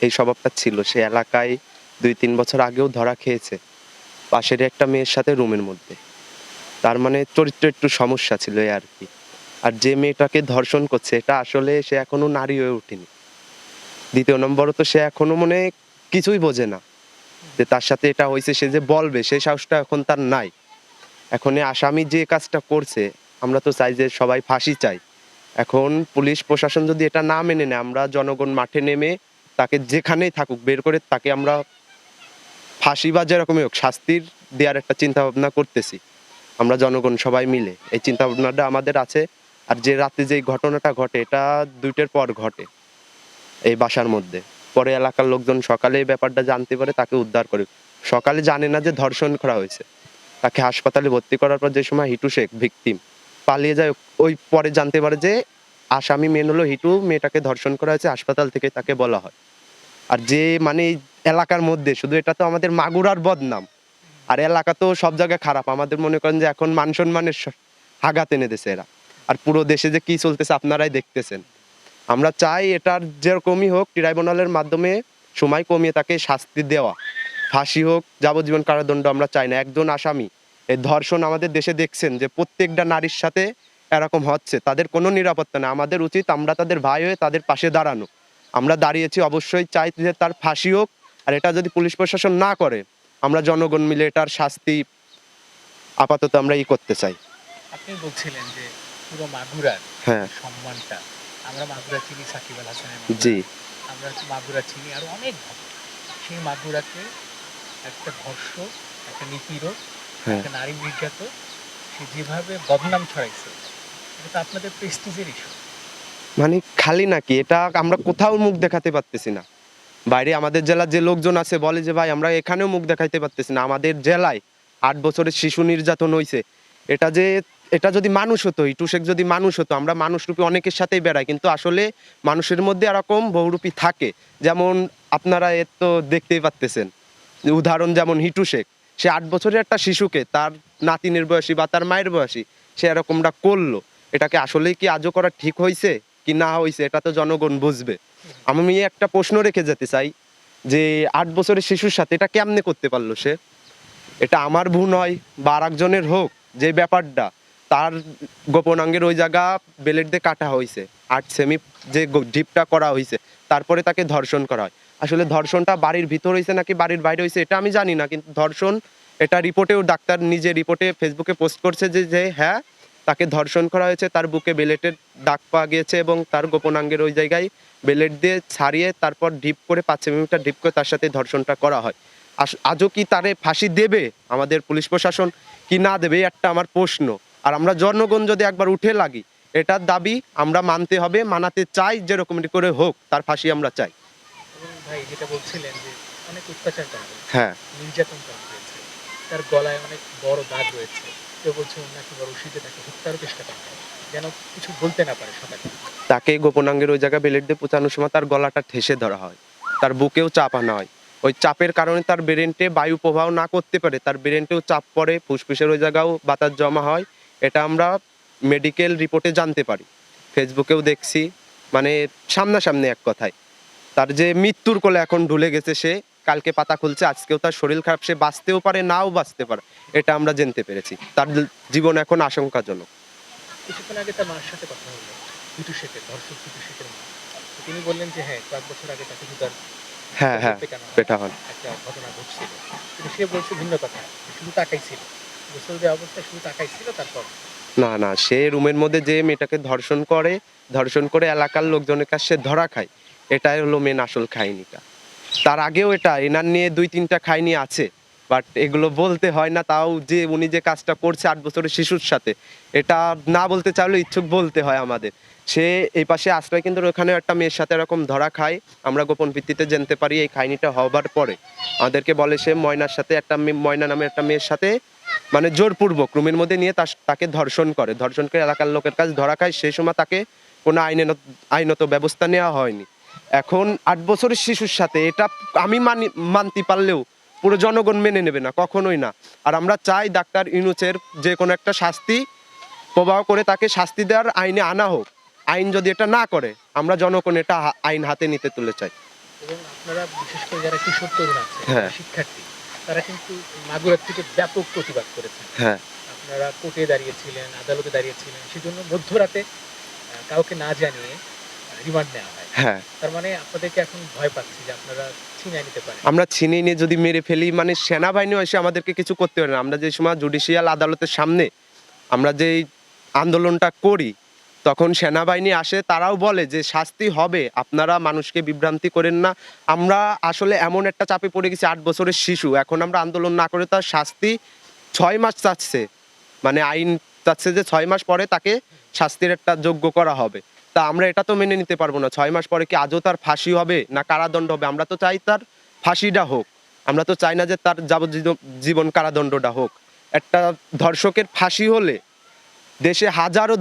এই স্বভাবটা ছিল। সে এলাকায় দুই, তিন বছর আগেও ধরা খেয়েছে। পাশের একটা মেয়ের সাথে রুমের মধ্যে। তার মানে চরিত্র একটু সমস্যা ছিল আর কি। আর যে মেয়েটাকে ধর্ষণ করছে, এটা আসলে সে এখনও নারী হয়ে ওঠেনি। দ্বিতীয় নম্বরত সে এখনও মনে কিছুই বোঝে না। যে তার সাথে এটা হয়েছে, সে যে বলবে সেই সাহসটা এখন তার নাই। এখন আসামি যে কাজটা করছে, আমরা তো চাই যে সবাই ফাঁসি চাই। এখন পুলিশ, প্রশাসন যদি এটা না মেনে নেয়, আমরা জনগণ মাঠে নেমে তাকে যেখানেই থাকুক, বের করে তাকে আমরা ফাঁসি বা যেরকমই হোক শাস্তির দেওয়ার একটা চিন্তা ভাবনা করতেছি। আমরা জনগণ সবাই মিলে। এই চিন্তা ভাবনাটা আমাদের আছে। আর যে রাতে যে ঘটনাটা ঘটে, এটা দুইটার পর ঘটে এই বাসার মধ্যে। পরে এলাকার লোকজন সকালে এই ব্যাপারটা জানতে পারে, তাকে উদ্ধার করে। সকালে জানে না যে ধর্ষণ করা হয়েছে। তাকে হাসপাতালে ভর্তি করার পর যে সময় হিটু শেখ ভিকটিম পালিয়ে যায়, ওই পরে জানতে পারে যে আসামি মেন হলো হিটু। মেয়েটাকে ধর্ষণ করা হয়েছে, হাসপাতাল থেকে তাকে বলা হয়। আর যে মানে এলাকার মধ্যে, শুধু এটা তো আমাদের মাগুরার বদনাম। আর এলাকা তো সব জায়গায় খারাপ। আমাদের মনে করেন যে এখন মান সম্মানের হাগাত এনে দিছে এরা। আর পুরো দেশে যে কি চলতেছে আপনারাই দেখতেছেন। আমরা চাই এটার যেরকমই হোক, ট্রাইব্যুনালের মাধ্যমে সময় কমিয়ে তাকে শাস্তি দেওয়া। ফাঁসি হোক, যাবজ্জীবন কারাদণ্ড আমরা চাই না। একজন আসামি, এই ধর্ষণ আমাদের দেশে দেখছেন যে প্রত্যেকটা নারীর সাথে এরকম হচ্ছে। তাদের কোনো নিরাপত্তা নেই আমাদের উচিত আমরা তাদের ভাই হয়ে তাদের পাশে দাঁড়ানো। আমরা দাঁড়িয়েছি অবশ্যই চাই যে তার ফাঁসি হোক আর এটা যদি পুলিশ প্রশাসন না করে আমরা জনগণ মিলে এটার শাস্তি আপাতত আমরা ই করতে চাই। আপনি বলছিলেন যে পুরো মাগুরার হ্যাঁ। সম্মানটা আমরা মাগুরা চিনি সাকিব আল হাসানের জি। আমরা মাগুরা চিনি আর অনেক সেই মাগুরাকে একটা ধর্ষক একটা নিপীড়ক হ্যাঁ। একটা নারী নির্যাতক সে যেভাবে বদনাম ছড়াইছে এটা তো আপনাদের প্রেস্টিজের ইস্যু মানে খালি নাকি? এটা আমরা কোথাও মুখ দেখাতে পারতেছি না। বাইরে আমাদের জেলার যে লোকজন আছে বলে যে, ভাই, আমরা এখানেও মুখ দেখাইতে পারতেছি না। আমাদের জেলায় আট বছরের শিশু নির্যাতন হয়েছে এটা যে, এটা যদি মানুষ হতো, ইটু শেখ যদি মানুষ হতো, আমরা মানুষরূপী অনেকের সাথেই বেড়াই। কিন্তু আসলে মানুষের মধ্যে এরকম বহুরূপী থাকে। যেমন আপনারা এর তো দেখতেই পারতেছেন। উদাহরণ যেমন হিটু শেখ। সে আট বছরের একটা শিশুকে তার নাতিনের বয়সী বা তার মায়ের বয়সী সে এরকমটা করল। এটাকে আসলেই কি আজও করা ঠিক হয়েছে কি না হয়েছে এটা তো জনগণ বুঝবে। আমি একটা প্রশ্ন রেখে যেতে চাই যে আট বছরের শিশুর সাথে এটা কেমনে করতে পারল সে? এটা আমার ভুল নয় বা আর একজনের হোক, যে ব্যাপারটা, তার গোপনাঙ্গের ওই জায়গা বেলেট দিয়ে কাটা হয়েছে আট সেমি যে ডিপটা করা হয়েছে তারপরে তাকে ধর্ষণ করা হয়। আসলে ধর্ষণটা বাড়ির ভিতর হয়েছে নাকি বাড়ির বাইরে হয়েছে এটা আমি জানি না, কিন্তু ধর্ষণ, এটা রিপোর্টেও ডাক্তার নিজে রিপোর্টে, ফেসবুকে পোস্ট করছে যে যে হ্যাঁ তাকে ধর্ষণ করা হয়েছে তার বুকে বেলেটের দাগ পাওয়া গিয়েছে এবং তার গোপনাঙ্গের ওই জায়গায় বেলেট দিয়ে ছাড়িয়ে তারপর ডিপ করে পাঁচ সেমিটার ডিপ করে তার সাথে ধর্ষণটা করা হয়। আস- আজও কি তারে ফাঁসি দেবে আমাদের পুলিশ প্রশাসন? কি না দেবে একটা আমার প্রশ্ন। আর আমরা জনগণ যদি একবার উঠে লাগি এটার দাবি আমরা মানতে হবে মানাতে চাই যেরকম করে হোক তার ফাঁসি আমরা চাই। ভাই যেটা বলছিলেন যে অনেক অত্যাচার হ্যাঁ। নির্যাতন তার গলায় অনেক বড় দাগ রয়েছে। কেউ বলছে নাকি রশিদে তাকে হত্যারও চেষ্টা করা। যেন কিছু বলতে না পারে সবাই। তাকে গোপনাঙ্গের ওই জায়গায় বেলেট দিয়ে পচানোর সময় তার গলাটা ঠেসে ধরা হয়। তার বুকেও চাপ আনা হয়। ওই চাপের কারণে তার ব্রেনটে বায়ু প্রবাহ না করতে পারে। তার ব্রেনটেও চাপ পড়ে, ফুসফুসের ওই জায়গাও বাতাস জমা হয়। এটা আমরা মেডিকেল রিপোর্টে জানতে পারি। ফেসবুকেও দেখছি। মানে সামনাসামনি এক কথায়। তার যে মৃত্যুর কোলে এখন ঢুলে গেছে সে কালকে পাতা খুলছে আজকেও তার শরীর খারাপ সে বাঁচতেও পারে নাও বাঁচতে পারে এটা আমরা জানতে পেরেছি। তার জীবন এখন আশঙ্কাজনক। কিছুক্ষণ আগে তার মার সাথে কথা হলো পিটু শেখের ধর্ষক পিটু শেখের মা। তিনি বললেন যে হ্যাঁ কয়েক বছর আগে তাকে জুতার হ্যাঁ হ্যাঁ পেটা হন। একটা ঘটনা ঘটছিল। কিন্তু সে বলছে ভিন্ন কথা শুধু তাকাই গোসল দেওয়া অবস্থায় শুধু তাকাই তারপর? না না সে রুমের মধ্যে যে মেয়েটাকে ধর্ষণ করে ধর্ষণ করে এলাকার লোকজনের কাছে ধরা খায় এটাই হলো মেন আসল কাহিনীটা তার আগেও এটা, এনার নিয়ে দুই তিনটা কাহিনী আছে। বাট এগুলো বলতে হয় না, তাও যে উনি যে কাজটা করছে আট বছরের শিশুর সাথে, এটা না বলতে চাইলেও ইচ্ছুক বলতে হয় আমাদের। সে এই পাশে আশ্রয় কেন্দ্র ওখানে একটা মেয়ের সাথে এরকম ধরা খায়, আমরা গোপন ভিত্তিতে জানতে পারি এই কাহিনীটা হবার পরে। আমাদেরকে বলে সে ময়নার সাথে একটা মেয়ে- ময়না নামে একটা মেয়ের সাথে মানে জোরপূর্বক রুমের মধ্যে নিয়ে তাকে ধর্ষণ করে। ধর্ষণ করে এলাকার লোকের কাছে ধরা খায়, সেই সময় তাকে কোনো আইনের আইনত ব্যবস্থা নেওয়া হয়নি। এখন আট বছরের শিশুর সাথে এটা আমি মানি মানতে পারলেও পুরো জনগণ মেনে নেবে না কখনোই না। আর আমরা চাই ডাক্তার ইনুচের যে কোনো একটা শাস্তি প্রবাহ করে তাকে শাস্তি দেওয়ার আইনে আনা হোক। আইন যদি এটা না করে আমরা জনগণ এটা আইন হাতে নিতে তুলে চাই। এবং আপনারা বিশেষ করে যারা কিশোর তরুণ আছে হ্যাঁ। শিক্ষার্থী তারা কিন্তু মাগুরার থেকে ব্যাপক প্রতিবাদ করেছেন। হ্যাঁ। আপনারা কোর্টে দাঁড়িয়েছিলেন আদালতে দাঁড়িয়েছিলেন সেজন্য মধ্যরাতে কাউকে না জানিয়ে রিমান্ড নেওয়া হয়। হ্যাঁ। তার মানে আপনাদেরকে এখন ভয় পাচ্ছি যে আপনারা ছিনিয়ে নিতে পারেন। আমরা ছিনিয়ে নিয়ে যদি মেরে ফেলি মানে সেনাবাহিনী এসে আমাদেরকে কিছু করতে পারে না। আমরা যে সময় জুডিশিয়াল আদালতের সামনে আমরা যেই আন্দোলনটা করি তখন সেনাবাহিনী আসে তারাও বলে যে শাস্তি হবে আপনারা মানুষকে বিভ্রান্তি করেন না। আমরা আসলে এমন একটা চাপে পড়ে গেছি আট বছরের শিশু। এখন আমরা আন্দোলন না করে তার শাস্তি ছয় মাস চাচ্ছে। মানে আইন চাচ্ছে যে ছয় মাস পরে তাকে শাস্তির একটা যোগ্য করা হবে। তা আমরা এটা তো মেনে নিতে পারব না। ছয় মাস পরে কি আজও তার ফাঁসি হবে না কারাদণ্ড হবে? আমরা তো চাই তার ফাঁসিটা হোক। আমরা তো চাই না যে তার জীবন কারাদণ্ডটা হোক। একটা ধর্ষকের ফাঁসি হলে দেশে হাজারো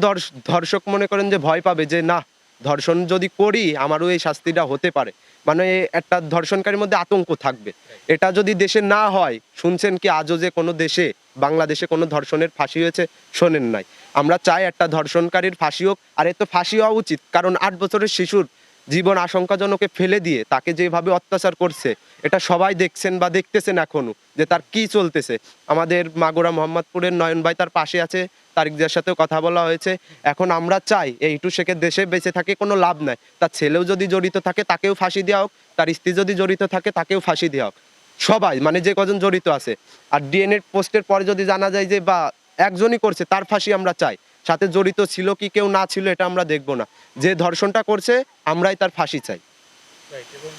ধর্ষক মনে করেন যে ভয় পাবে যে, না ধর্ষণ যদি করি, আমারও এই শাস্তিটা হতে পারে। মানে একটা ধর্ষণকারীর মধ্যে আতঙ্ক থাকবে। এটা যদি দেশে না হয়, শুনছেন কি আজও যে কোনো দেশে, বাংলাদেশে কোনো ধর্ষণের ফাঁসি হয়েছে, শোনেন নাই। আমরা চাই একটা ধর্ষণকারীর ফাঁসি হোক, আর এ তো ফাঁসি হওয়া উচিত, কারণ আট বছরের শিশুর জীবন আশঙ্কাজনকে ফেলে দিয়ে তাকে যেভাবে অত্যাচার করছে, এটা সবাই দেখছেন বা দেখতেছেন এখনও যে তার কি চলতেছে। আমাদের মাগুরা মোহাম্মদপুরের নয়ন ভাই তার পাশে আছে তারিকদের সাথেও কথা বলা হয়েছে। এখন আমরা চাই এই টু শেখের দেশে বেঁচে থাকে কোনো লাভ নাই। তার ছেলেও যদি জড়িত থাকে তাকেও ফাঁসি দেওয়া হোক, তার স্ত্রী যদি জড়িত থাকে তাকেও ফাঁসি দেওয়া হোক। সবাই মানে যে কজন জড়িত আছে। আর ডিএনএ পোস্টের পরে যদি জানা যায় যে বা একজনই করছে, তার ফাঁসি আমরা চাই। সাথে জড়িত ছিল কি কেউ না ছিল এটা আমরা দেখব না। যে ধর্ষণটা করছে আমরাই তার ফাঁসি চাই। এবং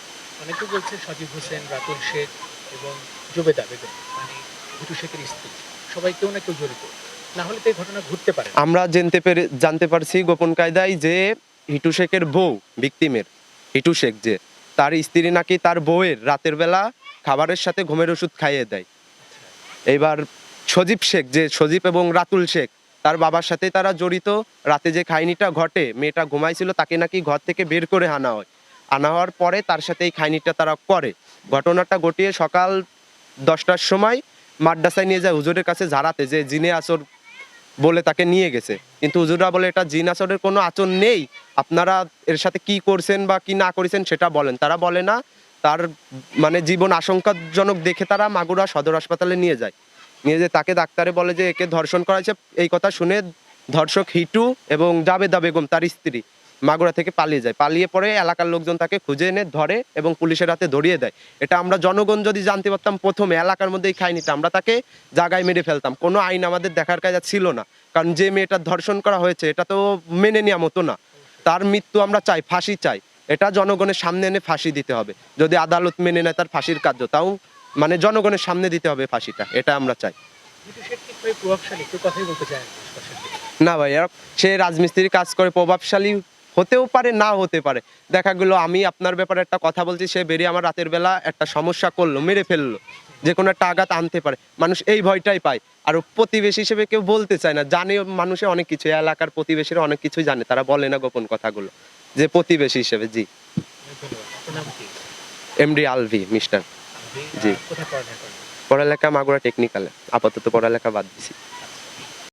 অনেকে বলছে সজীব হোসেন রাতুল শেখ এবং জুবেদা বেগম মানে ভুটু শেখের স্ত্রী সবাই কেউ না কেউ জড়িত। না হলে তো এই ঘটনা ঘটতে পারে আমরা জানতে পেরে জানতে পারছি গোপন কায়দায় যে হিটু শেখের বউ ভিকটিমের হিটু শেখ যে তার স্ত্রী নাকি তার বউয়ের রাতের বেলা খাবারের সাথে ঘুমের ওষুধ খাইয়ে দেয়। এইবার সজীব শেখ যে সজীব এবং রাতুল শেখ তার বাবার সাথে তারা জড়িত। রাতে যে খাইনিটা ঘটে, মেয়েটা ঘুমাইছিল, তাকে নাকি ঘর থেকে বের করে আনা হয়। আনা হওয়ার পরে তার সাথে এই খাইনিটা তারা করে। ঘটনাটা ঘটিয়ে সকাল দশটার সময় মাদ্রাসায় নিয়ে যায় হুজুরের কাছে ঝাড়াতে, যে জিনে আসর বলে তাকে নিয়ে গেছে। কিন্তু হুজুরা বলে, এটা জিন আসরের কোনো আচরণ নেই। আপনারা এর সাথে কি করছেন বা কি না করেছেন সেটা বলেন। তারা বলে না, তার মানে জীবন আশঙ্কাজনক দেখে তারা মাগুরা সদর হাসপাতালে নিয়ে যায়। নিয়ে যে তাকে ডাক্তারে বলে যে একে ধর্ষণ করা হয়েছে, এই কথা শুনে ধর্ষক হিটু এবং জাবেদা বেগম তার স্ত্রী মাগুরা থেকে পালিয়ে যায়। পালিয়ে পরে এলাকার লোকজন তাকে খুঁজে এনে ধরে এবং পুলিশের হাতে ধরিয়ে দেয়। এটা আমরা জনগণ যদি জানতে পারতাম প্রথমে, এলাকার মধ্যেই খাইনিটা আমরা তাকে জায়গায় মেরে ফেলতাম। কোনো আইন আমাদের দেখার কাজে ছিল না। কারণ যে মেয়েটার ধর্ষণ করা হয়েছে, এটা তো মেনে নেওয়া মতো না। তার মৃত্যু আমরা চাই, ফাঁসি চাই। এটা জনগণের সামনে এনে ফাঁসি দিতে হবে। যদি আদালত মেনে নেয় তার ফাঁসির কার্য, তাও মানে জনগণের সামনে দিতে হবে ফাঁসিটা এটা আমরা চাই। না ভাই সে রাজমিস্ত্রির কাজ করে প্রভাবশালী হতেও পারে না হতে পারে। দেখা গেলো আমি আপনার ব্যাপারে একটা কথা বলছি সে বেরিয়ে আমার রাতের বেলা একটা সমস্যা করল মেরে ফেলল। যে কোনো একটা আঘাত আনতে পারে। মানুষ এই ভয়টাই পায়। আর প্রতিবেশী হিসেবে কেউ বলতে চায় না। জানে মানুষে অনেক কিছু এলাকার প্রতিবেশীরা অনেক কিছুই জানে। তারা বলে না গোপন কথাগুলো। যে প্রতিবেশী হিসেবে জি। MD Alvi mister. জি। পড়ালেখা মাগুরা টেকনিক্যালে আপাতত পড়ালেখা বাদ দিছি।